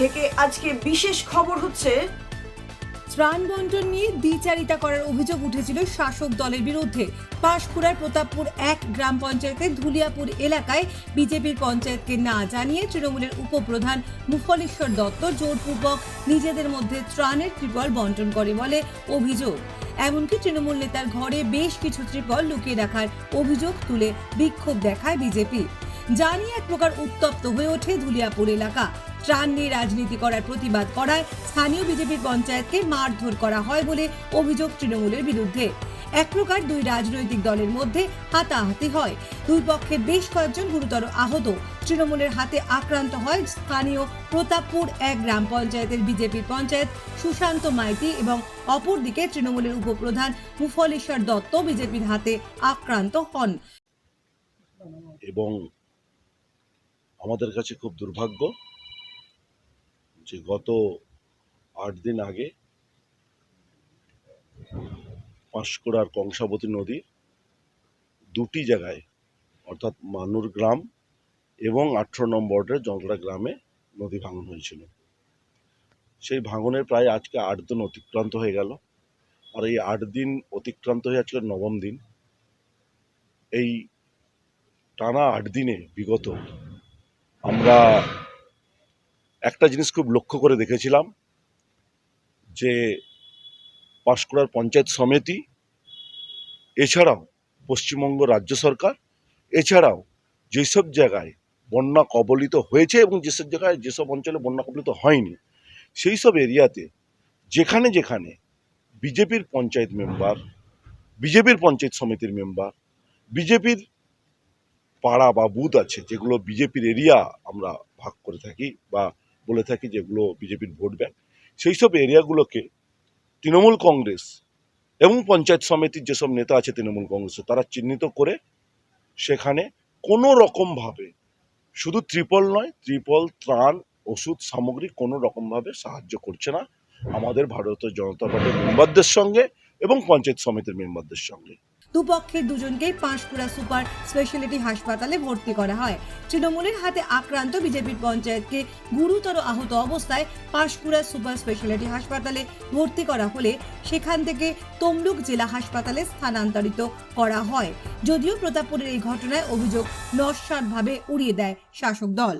থেকে আজকে বিশেষ খবর হচ্ছে, ত্রাণ বন্টন নিয়ে দ্বিচারিতা করার অভিযোগ উঠেছিল শাসক দলের বিরুদ্ধে। পাঁশকুড়ার প্রতাপপুর এক গ্রাম পঞ্চায়েতের ধুলিয়াপুর এলাকায় বিজেপির পঞ্চায়েতকে না জানিয়ে তৃণমূলের উপপ্রধান মুফলেশ্বর দত্ত জোরপূর্বক নিজেদের মধ্যে ত্রাণের ত্রিপল বন্টন করে বলে অভিযোগ। এমনকি তৃণমূল নেতার ঘরে বেশ কিছু ত্রিপল লুকিয়ে রাখার অভিযোগ তুলে বিক্ষোভ দেখায় বিজেপি। জানিয়ে এক প্রকার উত্তপ্ত হয়ে ওঠে ধুলিয়াপুর এলাকা। ত্রাণ নিয়ে রাজনীতি করার প্রতিবাদ করায় স্থানীয় বিজেপির পঞ্চায়েতকে মারধর করা হয় বলে অভিযোগ তৃণমূলের বিরুদ্ধে। এক প্রকার দুই রাজনৈতিক দলের মধ্যে হাতাহাতি হয়। দুই পক্ষে বেশ কয়েকজন গুরুতর আহত। তৃণমূলের হাতে আক্রান্ত হয় স্থানীয় প্রতাপপুর এক গ্রাম পঞ্চায়েতের বিজেপির পঞ্চায়েত সুশান্ত মাইতি এবং অপরদিকে তৃণমূলের উপপ্রধান মুফলেশ্বর দত্ত বিজেপির হাতে আক্রান্ত হন। এবং আমাদের কাছে খুব দুর্ভাগ্য যে গত আট দিন আগে পাঁশকুড়ার কংসাবতী নদী দুটি জায়গায়, অর্থাৎ মানুর গ্রাম এবং আঠেরো নম্বরের ওয়ার্ডের গ্রামে নদী ভাঙন হয়েছিল। সেই ভাঙনের প্রায় আজকে আট দিন অতিক্রান্ত হয়ে গেল। আর এই আট দিন অতিক্রান্ত হয়ে আজকে নবম দিন। এই টানা আট দিনে বিগত আমরা একটা জিনিস খুব লক্ষ্য করে দেখেছিলাম, যে পাঁশকুড়ার পঞ্চায়েত সমিতি, এছাড়াও পশ্চিমবঙ্গ রাজ্য সরকার, এছাড়াও যেসব জায়গায় বন্যা কবলিত হয়েছে এবং যেসব জায়গায় যেসব অঞ্চলে বন্যা কবলিত হয়নি সেই সব এরিয়াতে যেখানে যেখানে বিজেপির পঞ্চায়েত মেম্বার, বিজেপির পঞ্চায়েত সমিতির মেম্বার, বিজেপির পাড়া বা বুথ আছে যেগুলো বিজেপির এরিয়া আমরা ভাগ করে থাকি বা বলে থাকি যেগুলো বিজেপির ভোট ব্যাংক, সেই সব এরিয়াগুলোকে তৃণমূল কংগ্রেস এবং পঞ্চায়েত সমিতির যেসব নেতা আছে তৃণমূল কংগ্রেসের, তারা চিহ্নিত করে সেখানে কোনো রকমভাবে শুধু ত্রিপল নয়, ত্রিপল ত্রাণ, ওষুধ সামগ্রী কোনো রকমভাবে সাহায্য করছে না আমাদের ভারতীয় জনতা পার্টির মেম্বারদের সঙ্গে এবং পঞ্চায়েত সমিতির মেম্বারদের সঙ্গে। দুপক্ষের দুজনকেই পাঁশকুড়া সুপার স্পেশালিটি হাসপাতালে ভর্তি করা হয়। তৃণমূলের হাতে আক্রান্ত বিজেপির পঞ্চায়েতকে গুরুতর আহত অবস্থায় পাঁশকুড়া সুপার স্পেশালিটি হাসপাতালে ভর্তি করা হলে সেখান থেকে তমলুক জেলা হাসপাতালে স্থানান্তরিত করা হয়। যদিও প্রতাপপুরের এই ঘটনায় অভিযোগ নস্বাতভাবে উড়িয়ে দেয় শাসক দল।